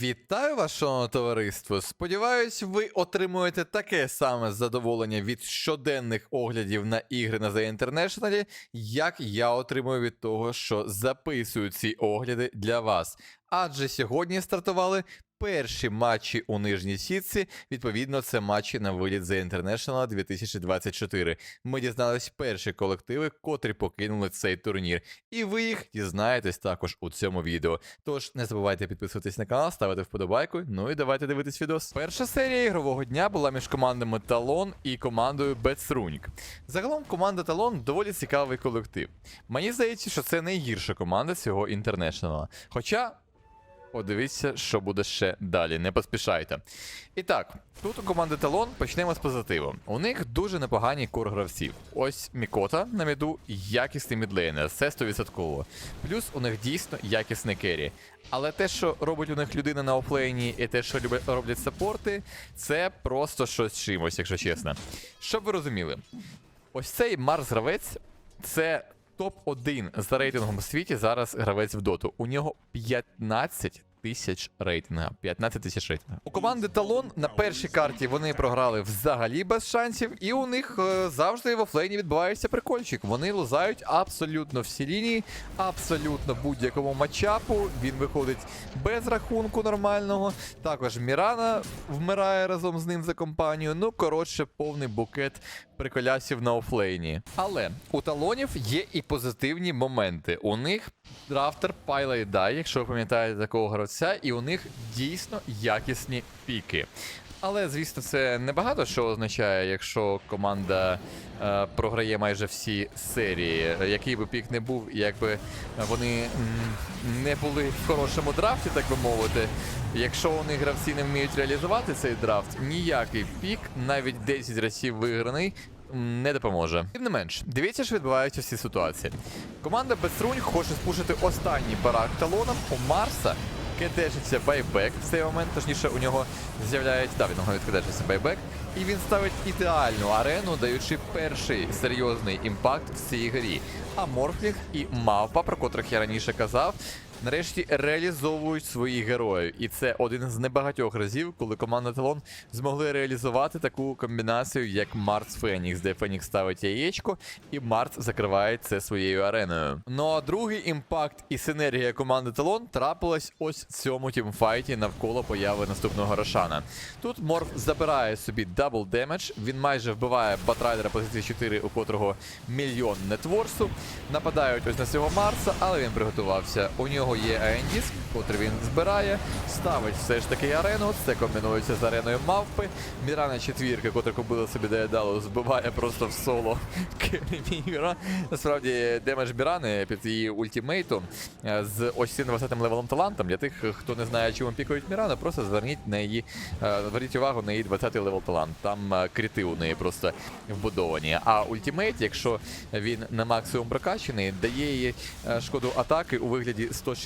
Вітаю вас, шановне товариство. Сподіваюсь, ви отримуєте таке саме задоволення від щоденних оглядів на ігри на The International, як я отримую від того, що записую ці огляди для вас. Адже сьогодні стартували перші матчі у нижній сітці. Відповідно, це матчі на виліт The International 2024. Ми дізнались перші колективи, котрі покинули цей турнір. І ви їх дізнаєтесь також у цьому відео. Тож не забувайте підписуватись на канал, ставити вподобайку. Ну і давайте дивитись відос. Перша серія ігрового дня була між командами Талон і командою Бетсруньк. Загалом команда Талон доволі цікавий колектив. Мені здається, що це найгірша команда цього інтернешнала. Хоча. Подивіться, що буде ще далі, не поспішайте. І так, тут у команди Талон почнемо з позитиву. У них дуже непогані кор гравців. Ось Мікота на міду якісний мідлейнер, це 100%. Плюс у них дійсно якісний керрі. Але те, що робить у них людина на офлейні, і те, що роблять саппорти, це просто щось чимось, якщо чесно. Щоб ви розуміли, ось цей Марс гравець це топ-1 за рейтингом в світі зараз гравець в доту. У нього 15 тисяч рейтинга. 15 тисяч рейтинга. У команди Талон на першій карті вони програли взагалі без шансів, і у них е, завжди в офлейні відбувається прикольчик. Вони лузають абсолютно всі лінії, абсолютно будь-якому матчапу. Він виходить без рахунку нормального. Також Мірана вмирає разом з ним за компанію. Ну, коротше, повний букет приколясів на офлейні. Але у талонів є і позитивні моменти. У них драфтер Пайла і Дай, якщо ви пам'ятаєте такого гравця, і у них дійсно якісні піки. Але, звісно, це небагато що означає, якщо команда е, програє майже всі серії. Який би пік не був, якби вони не були в хорошому драфті, так би мовити. Якщо них гравці не вміють реалізувати цей драфт, ніякий пік, навіть 10 разів виграний, не допоможе. Тим не менш, дивіться, що відбуваються всі ситуації. Команда Беструнь хоче спушити останній барак талоном у Марса. Кидешиться байбек в цей момент, точніше у нього з'являється, да, він нього відкидешиться байбек, і він ставить ідеальну арену, даючи перший серйозний імпакт в цій грі. А Морфлінг і Мавпа, про котрих я раніше казав, нарешті реалізовують своїх героїв. І це один з небагатьох разів, коли команда Талон змогли реалізувати таку комбінацію, як Марс Фенікс, де Фенікс ставить яєчко, і Марс закриває це своєю ареною. Ну а другий імпакт і синергія команди Талон трапилась ось в цьому тімфайті навколо появи наступного Рошана. Тут Морф забирає собі дабл демедж, він майже вбиває Батрайдера позиції 4, у котрого мільйон нетворсу. Нападають ось на цього Марса, але він приготувався. У нього є Аендіс, котрий він збирає, ставить все ж таки арену. Це комбінується з ареною мавпи. Мірана четвірка, котра купила собі Деедалу, збиває просто в соло Кереміра. Насправді, демедж Мірани під її ультимейтом е, з ось цим 20 левелом талантом. Для тих, хто не знає, чому пікають Мірану, просто зверніть на її, е, зверніть увагу на її 20 левел талант. Там е, крити у неї просто вбудовані. А ультимейт, якщо він на максимум прокачаний, дає їй шкоду атаки у вигляді 160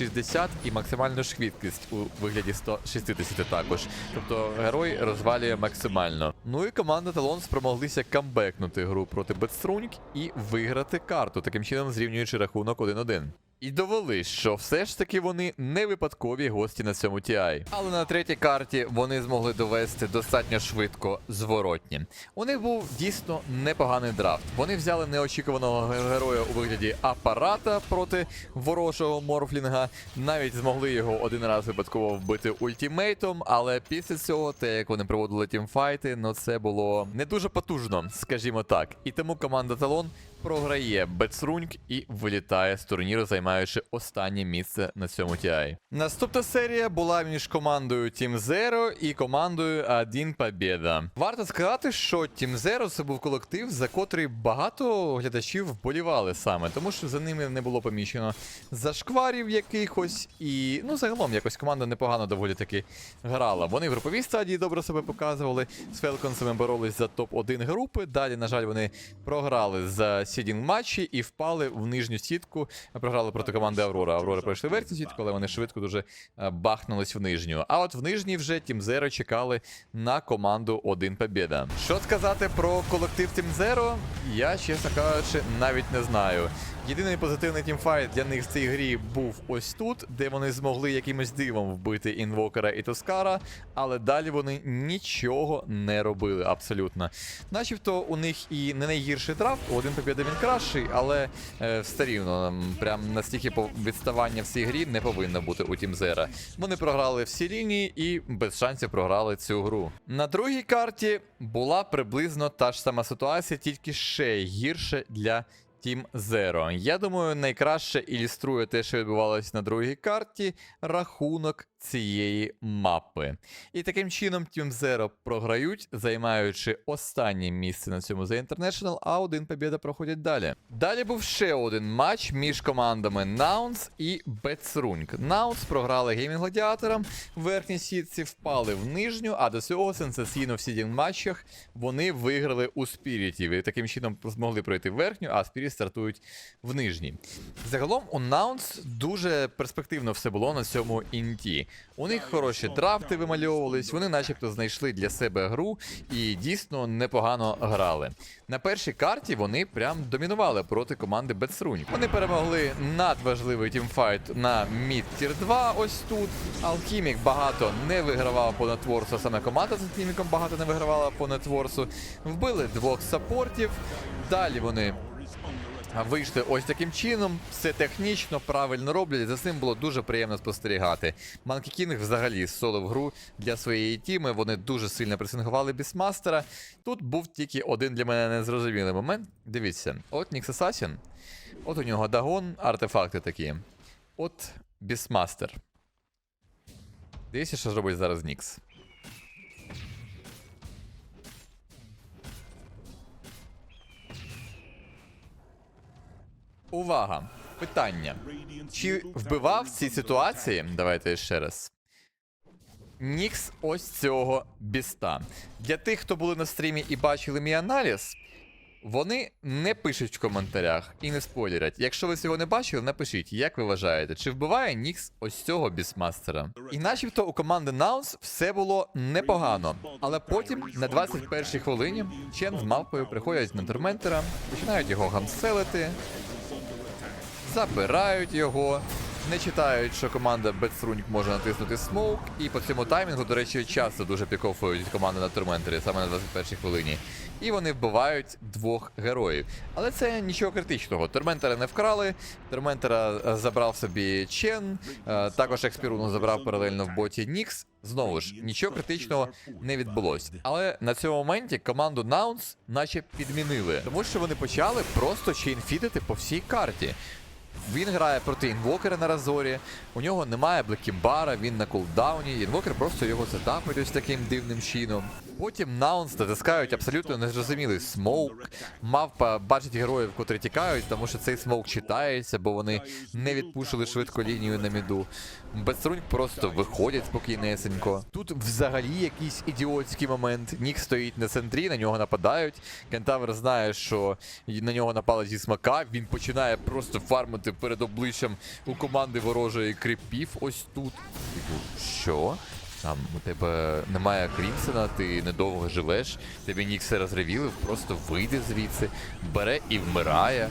і максимальну швидкість у вигляді 160 також. Тобто герой розвалює максимально. Ну і команда Талон спромоглися камбекнути гру проти Бетструньк і виграти карту, таким чином зрівнюючи рахунок 1-1. І довели, що все ж таки вони не випадкові гості на цьому TI. Але на третій карті вони змогли довести достатньо швидко зворотні. У них був дійсно непоганий драфт. Вони взяли неочікуваного героя у вигляді апарата проти ворожого морфлінга. Навіть змогли його один раз випадково вбити ультімейтом, але після цього, те, як вони проводили тімфайти, ну це було не дуже потужно, скажімо так. І тому команда Талон програє Бетсруньк і вилітає з турніру, займаючи останнє місце на цьому TI. Наступна серія була між командою Team Zero і командою Один Побєда. Варто сказати, що Team Zero це був колектив, за котрий багато глядачів вболівали саме, тому що за ними не було помічено зашкварів якихось, і ну загалом якось команда непогано доволі таки грала. Вони в груповій стадії добре себе показували. З Фелконсами боролись за топ-1 групи. Далі, на жаль, вони програли за сідінг матчі і впали в нижню сітку. Програли проти команди Аврора. Аврора пройшли верхню сітку, але вони швидко дуже е, бахнулись в нижню. А от в нижній вже Team Zero чекали на команду один побєда. Що сказати про колектив Team Zero? Я, чесно кажучи, навіть не знаю. Єдиний позитивний тімфайт для них в цій грі був ось тут, де вони змогли якимось дивом вбити інвокера і Тускара, але далі вони нічого не робили абсолютно. Начебто у них і не найгірший драфт, один побіда він кращий, але е, все рівно прям настільки відставання в цій грі не повинно бути у Тімзера. Вони програли всі лінії і без шансів програли цю гру. На другій карті була приблизно та ж сама ситуація, тільки ще гірше для Team Zero. Я думаю, найкраще ілюструє те, що відбувалося на другій карті, рахунок цієї мапи. І таким чином Team Zero програють, займаючи останнє місце на цьому The International, а один побіда проходять далі. Далі був ще один матч між командами Наунс і Бецрунг. Наунс програли геймінг гладіаторам в сітці, впали в нижню, а до цього сенсаційно в сідінг матчах вони виграли у спірітів і таким чином змогли пройти верхню, а спіріт стартують в нижній. Загалом у Наунс дуже перспективно все було на цьому інті. У них хороші драфти вимальовувались, вони начебто знайшли для себе гру і дійсно непогано грали. На першій карті вони прям домінували проти команди Бетсрунь. Вони перемогли надважливий тімфайт на мід тір 2 ось тут. Алхімік багато не вигравав по нетворсу, саме команда з Алхіміком багато не вигравала по нетворсу. Вбили двох саппортів. Далі вони Вийшли ось таким чином, все технічно, правильно роблять. За цим було дуже приємно спостерігати. Манкі Кінг взагалі солив гру для своєї тіми. Вони дуже сильно пресингували бісмастера. Тут був тільки один для мене незрозумілий момент. Дивіться, от Нікс Асасін, от у нього дагон, артефакти такі. От бісмастер. Дивіться, що зробить зараз Нікс. Увага! Питання. Чи вбивав в цій ситуації? Давайте ще раз. Нікс ось цього біста. Для тих, хто були на стрімі і бачили мій аналіз, вони не пишуть в коментарях і не спойлерять. Якщо ви цього не бачили, напишіть, як ви вважаєте, чи вбиває Нікс ось цього бісмастера. І начебто у команди Наунс все було непогано. Але потім, на 21-й хвилині, Чен з мавпою приходять на Торментера, починають його гамселити, забирають його. Не читають, що команда Бетсруньк може натиснути смоук, і по цьому таймінгу, до речі, часто дуже пікофують команди на Торментері, саме на 21-й хвилині. І вони вбивають двох героїв. Але це нічого критичного. Торментера не вкрали. Торментера е, забрав собі Чен. е, Також Експіруну забрав паралельно в боті Нікс. Знову ж, нічого критичного не відбулося. Але на цьому моменті команду Наунс наче підмінили, тому що вони почали просто чейнфідити по всій карті. Він грає проти інвокера на Разорі, у нього немає блекімбара, він на кулдауні, інвокер просто його затапить ось таким дивним чином. Потім наунс натискають абсолютно незрозумілий смоук. Мавпа бачить героїв, котрі тікають, тому що цей смоук читається, бо вони не відпушили швидко лінію на міду. Безструнь просто виходять спокійнесенько. Тут взагалі якийсь ідіотський момент. Нік стоїть на центрі, на нього нападають. Кентавр знає, що на нього напали зі смака. Він починає просто фармити перед обличчям у команди ворожої кріпів. Ось тут. Типу, що? Там у тебе немає Крімсона, ти недовго живеш, тебе Ніксе розревілив, просто вийде звідси, бере і вмирає.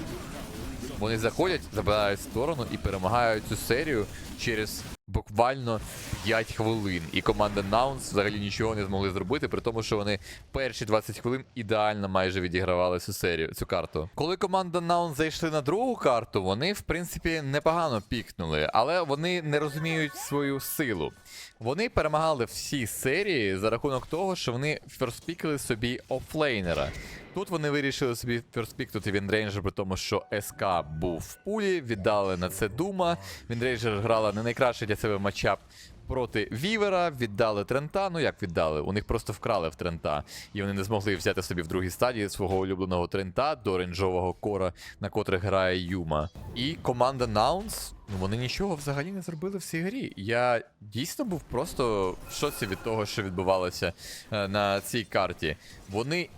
Вони заходять, забирають сторону і перемагають цю серію через буквально 5 хвилин. І команда Наунс взагалі нічого не змогли зробити, при тому, що вони перші 20 хвилин ідеально майже відігравали цю серію, цю карту. Коли команда Наунс зайшли на другу карту, вони в принципі непогано пікнули, але вони не розуміють свою силу. Вони перемагали всі серії за рахунок того, що вони ферспікали собі офлейнера. Тут вони вирішили собі перспіктути Вінрейнджер, при тому, що СК був в пулі, віддали на це Дума. Вінрейнджер грала не найкращий для себе матчап проти Вівера, віддали Трента. Ну як віддали? У них просто вкрали в Трента. І вони не змогли взяти собі в другій стадії свого улюбленого Трента до рейнджового кора, на котрих грає Юма. І команда Наунс. Ну вони нічого взагалі не зробили в цій грі. Я дійсно був просто в шоці від того, що відбувалося е, на цій карті. Вони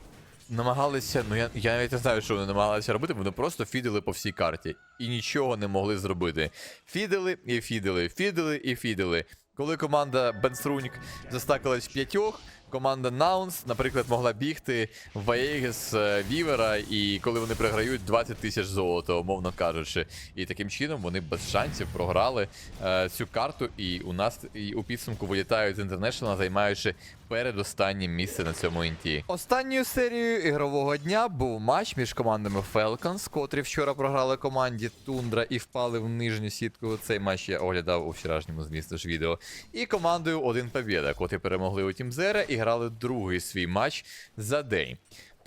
намагалися, ну я, я навіть не знаю, що вони намагалися робити, вони просто фідили по всій карті і нічого не могли зробити. Фідили і фідили, фідили і фідили. Коли команда Бенсруньк застакалась в п'ятьох, команда Наунс, наприклад, могла бігти в Аегіс Вівера, і коли вони програють 20 тисяч золота, умовно кажучи. І таким чином вони без шансів програли е, цю карту, і у нас і у підсумку вилітають з International, займаючи передостаннє місце на цьому інті. Останньою серією ігрового дня був матч між командами Falcons, котрі вчора програли команді Тундра і впали в нижню сітку. Цей матч я оглядав у вчорашньому, звісно ж, відео. І командою Один Побєда, котрі перемогли у Тімзера і грали другий свій матч за день.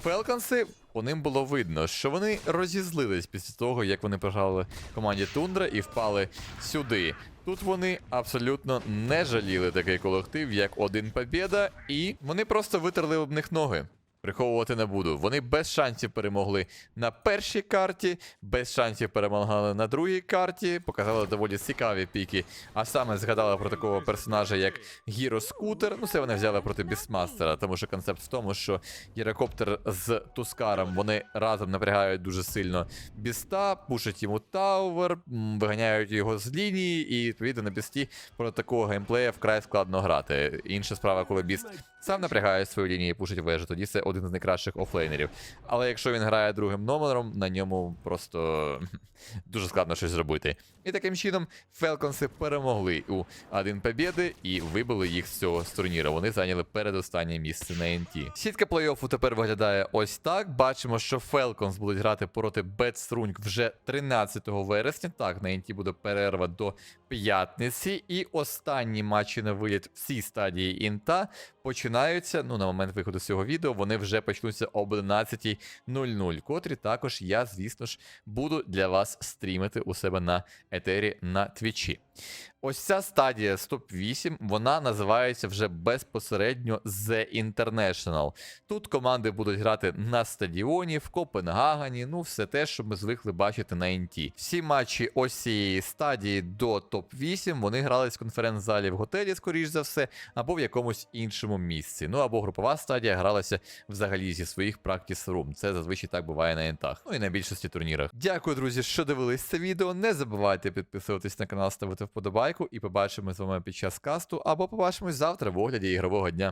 Пелканси по ним було видно, що вони розізлились після того, як вони програли команді Тундра і впали сюди. Тут вони абсолютно не жаліли такий колектив, як один Побєда, і вони просто витерли об них ноги. Приховувати не буду. Вони без шансів перемогли на першій карті, без шансів перемагали на другій карті, показали доволі цікаві піки. А саме згадали про такого персонажа, як Гіро Скутер. Ну, це вони взяли проти Бісмастера, тому що концепт в тому, що гірокоптер з Тускаром вони разом напрягають дуже сильно біста, пушать йому таувер, виганяють його з лінії, і відповідно на бісті проти такого геймплея вкрай складно грати. Інша справа, коли біст сам напрягає свою лінію і пушить вежу, тоді це один з найкращих офлейнерів. Але якщо він грає другим номером, на ньому просто дуже складно щось зробити. І таким чином Фелконси перемогли у один побєди і вибили їх з цього з турніру. Вони зайняли передостаннє місце на НТ. Сітка плей-оффу тепер виглядає ось так. Бачимо, що Фелконс будуть грати проти Бетструнг вже 13 вересня. Так, на НТ буде перерва до п'ятниці. І останні матчі на виліт в цій стадії інта починаються. Ну, на момент виходу цього відео вони вже почнуться об 11.00, котрі також я, звісно ж, буду для вас стрімити у себе на етері на твічі. Ось ця стадія з топ-8, вона називається вже безпосередньо The International. Тут команди будуть грати на стадіоні, в Копенгагені, ну все те, що ми звикли бачити на НТ. Всі матчі ось цієї стадії до топ-8 вони грались в конференц-залі в готелі, скоріш за все, або в якомусь іншому місці. Ну або групова стадія гралася взагалі зі своїх practice room. Це зазвичай так буває на ентах. Ну і на більшості турнірах. Дякую, друзі, що дивились це відео. Не забувайте підписуватись на канал, ставити вподобайку, і побачимо з вами під час касту, або побачимось завтра в огляді ігрового дня.